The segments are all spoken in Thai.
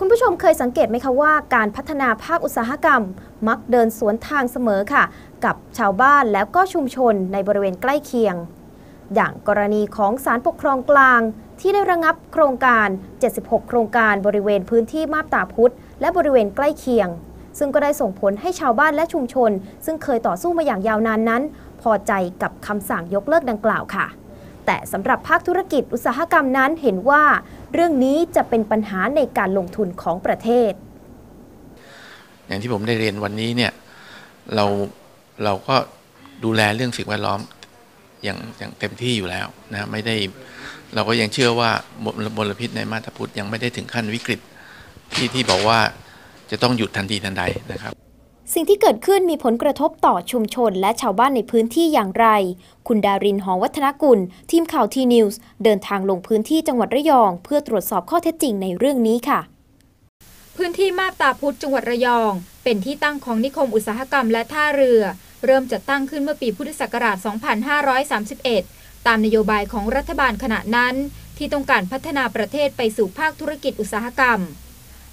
คุณผู้ชมเคยสังเกตไหมคะว่าการพัฒนาภาคอุตสาหกรรม มักเดินสวนทางเสมอค่ะ กับชาวบ้านแล้วก็ชุมชนในบริเวณใกล้เคียง อย่างกรณีของศาลปกครองกลาง ที่ได้ระงับโครงการ 76 โครงการบริเวณพื้นที่มาบตาพุธและบริเวณใกล้เคียง ซึ่งก็ได้ส่งผลให้ชาวบ้านและชุมชน ซึ่งเคยต่อสู้มาอย่างยาวนานนั้น พอใจกับคำสั่งยกเลิกดังกล่าวค่ะ แต่สำหรับภาคธุรกิจอุตสาหกรรมนั้นเห็นว่า เรื่องนี้จะเป็นปัญหาในการลงทุนของประเทศ อย่างที่ผมได้เรียนวันนี้เนี่ยเราเราก็ดูแลเรื่องสิ่งแวดล้อมอย่างอย่างเต็มที่อยู่แล้วนะไม่ได้เราก็ยังเชื่อว่ามลมลพิษในมาตาพุทธยังไม่ได้ถึงขั้นวิกฤตที่ที่บอกว่าจะต้องหยุดทันทีทันใดนะครับ สิ่งที่เกิดขึ้นมีผลกระทบต่อชุมชนและชาวบ้านในพื้นที่อย่างไร คุณดารินหอวัฒนกุล ทีมข่าวทีนิวส์เดินทางลงพื้นที่จังหวัดระยอง เพื่อตรวจสอบข้อเท็จจริงในเรื่องนี้ค่ะ พื้นที่มาบตาพุธจังหวัดระยอง เป็นที่ตั้งของนิคมอุตสาหกรรมและท่าเรือ เริ่มจัดตั้งขึ้นเมื่อปีพุทธศักราช 2531 ตามนโยบายของรัฐบาลขณะนั้น ที่ต้องการพัฒนาประเทศไปสู่ภาคธุรกิจอุตสาหกรรม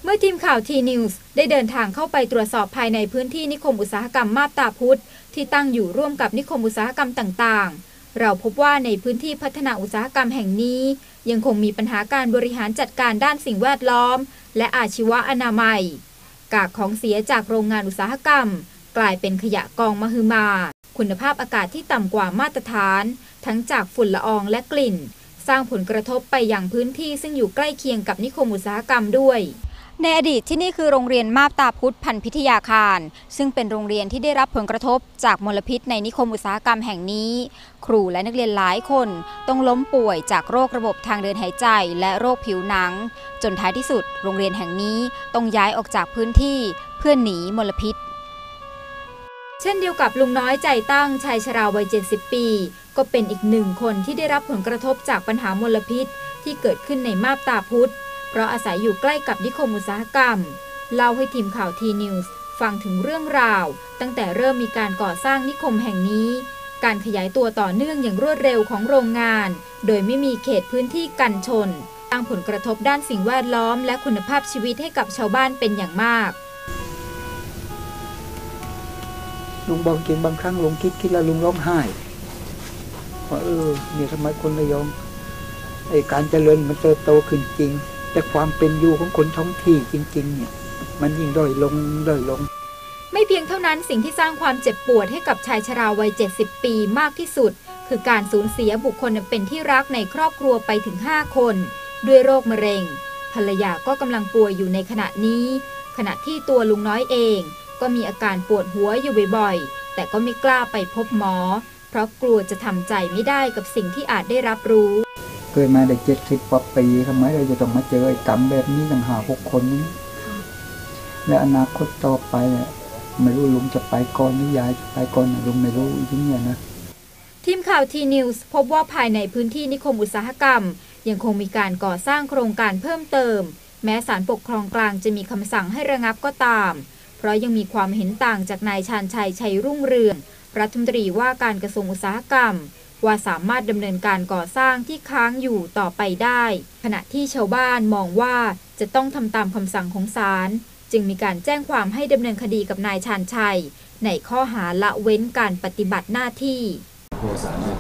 เมื่อทีมข่าวทีนิวส์ได้เดินทางเข้าไปตรวจสอบภายในพื้นที่นิคมอุตสาหกรรมมาบตาพุธที่ตั้งอยู่ร่วมกับนิคมอุตสาหกรรมต่างๆ เราพบว่าในพื้นที่พัฒนาอุตสาหกรรมแห่งนี้ ยังคงมีปัญหาการบริหารจัดการด้านสิ่งแวดล้อม และอาชีวะอนามัย กากของเสียจากโรงงานอุตสาหกรรม กลายเป็นขยะกองมหึมา คุณภาพอากาศที่ต่ำกว่ามาตรฐาน ทั้งจากฝุ่นละอองและกลิ่น สร้างผลกระทบไปยังพื้นที่ซึ่งอยู่ใกล้เคียงกับนิคมอุตสาหกรรมด้วย ในอดีตที่นี่คือโรงเรียนมาบตาพุธพันพิทยาคาร ซึ่งเป็นโรงเรียนที่ได้รับผลกระทบจากมลพิษในนิคมอุตสาหกรรมแห่งนี้ ครูและนักเรียนหลายคนต้องล้มป่วยจากโรคระบบทางเดินหายใจ และโรคผิวหนัง จนท้ายที่สุด โรงเรียนแห่งนี้ต้องย้ายออกจากพื้นที่เพื่อหนีมลพิษ เช่นเดียวกับลุงน้อยใจตั้งชายชราวัย 70 ปี ก็เป็นอีกหนึ่งคนที่ได้รับผลกระทบจากปัญหามลพิษที่เกิดขึ้นในมาบตาพุธ เพราะอาศัยอยู่ใกล้กับนิคมอุตสาหกรรม เล่าให้ทีมข่าวทีนิวส์ฟังถึงเรื่องราว ตั้งแต่เริ่มมีการก่อสร้างนิคมแห่งนี้ การขยายตัวต่อเนื่องอย่างรวดเร็วของโรงงาน โดยไม่มีเขตพื้นที่กันชนสร้างผลกระทบด้านสิ่งแวดล้อม และคุณภาพชีวิตให้กับชาวบ้านเป็นอย่างมากลุงบอกจริงบางครั้งลุงคิดคิดแล้วลุงร้องไห้ว่าเออเนี่ยทำไมคนระยองไอ้การเจริญมันเติบโตขึ้นจริง แต่ความเป็นอยู่ของคนท้องที่จริง ๆ เนี่ย มันยิ่งด้อยลงด้อยลง ไม่เพียงเท่านั้นสิ่งที่สร้างความเจ็บปวดให้กับชายชราวัย 70 ปีมากที่สุด คือการสูญเสียบุคคลเป็นที่รักในครอบครัวไปถึง 5 คน ด้วยโรคมะเร็ง ภรรยาก็กำลังป่วยอยู่ในขณะนี้ ขณะที่ตัวลุงน้อยเอง ก็มีอาการปวดหัวอยู่บ่อยๆ แต่ก็ไม่กล้าไปพบหมอ เพราะกลัวจะทำใจไม่ได้กับสิ่งที่อาจได้รับรู้ เคยมาได้เจ็ดสิบกว่าปีทำไมเราจะต้องมาเจอไอ้กรรมแบบนี้ต่างหากหกคนนี้ และอนาคตต่อไปอะไม่รู้ลุงจะไปก่อนหรือยายจะไปก่อนนะลุงไม่รู้อย่างเงี้ยนะทีมข่าวทีนิวส์พบว่าภายในพื้นที่นิคมอุตสาหกรรม ยังคงมีการก่อสร้างโครงการเพิ่มเติม แม้ศาลปกครองกลางจะมีคำสั่งให้ระงับก็ตาม เพราะยังมีความเห็นต่างจากนายชาญชัยชัยรุ่งเรืองรัฐมนตรีว่าการกระทรวงอุตสาหกรรม ว่าสามารถดำเนินการก่อสร้างที่ค้างอยู่ต่อไปได้ ขณะที่ชาวบ้านมองว่าจะต้องทำตามคำสั่งของศาลจึงมีการแจ้งความให้ดำเนินคดีกับนายชาญชัย ในข้อหาละเว้นการปฏิบัติหน้าที่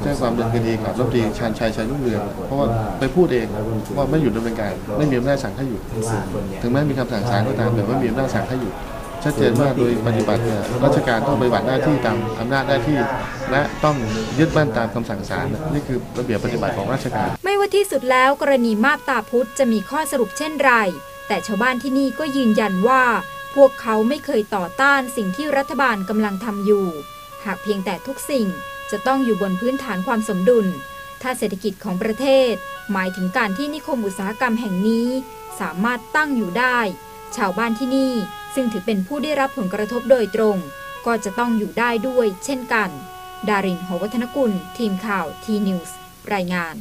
แจ้งความดำเนินคดีกับรัฐมนตรีชาญชัยชัยรุ่งเรืองเพราะว่าไปพูดเองว่าไม่หยุดดำเนินการไม่มีอำนาจสั่งให้หยุดถึงแม้มีคำสั่งศาลก็ตามแต่ไม่มีอำนาจสั่งให้หยุด ชัดเจนว่าโดยปฏิบัติเนี่ยราชการต้องปฏิบัติหน้าที่ตามอำนาจหน้าที่ และต้องยึดมั่นตามคำสั่งศาลนี่คือระเบียบปฏิบัติของราชการ ไม่ว่าที่สุดแล้วกรณีมาบตาพุธจะมีข้อสรุปเช่นไร แต่ชาวบ้านที่นี่ก็ยืนยันว่า พวกเขาไม่เคยต่อต้านสิ่งที่รัฐบาลกำลังทำอยู่ หากเพียงแต่ทุกสิ่งจะต้องอยู่บนพื้นฐานความสมดุล ถ้าเศรษฐกิจของประเทศ หมายถึงการที่นิคมอุตสาหกรรมแห่งนี้ สามารถตั้งอยู่ได้ ชาวบ้านที่นี่ ซึ่งถือเป็นผู้ได้รับผลกระทบโดยตรง ก็จะต้องอยู่ได้ด้วยเช่นกัน ดารินหวัฒนกุล ทีมข่าวทีนิวส์รายงาน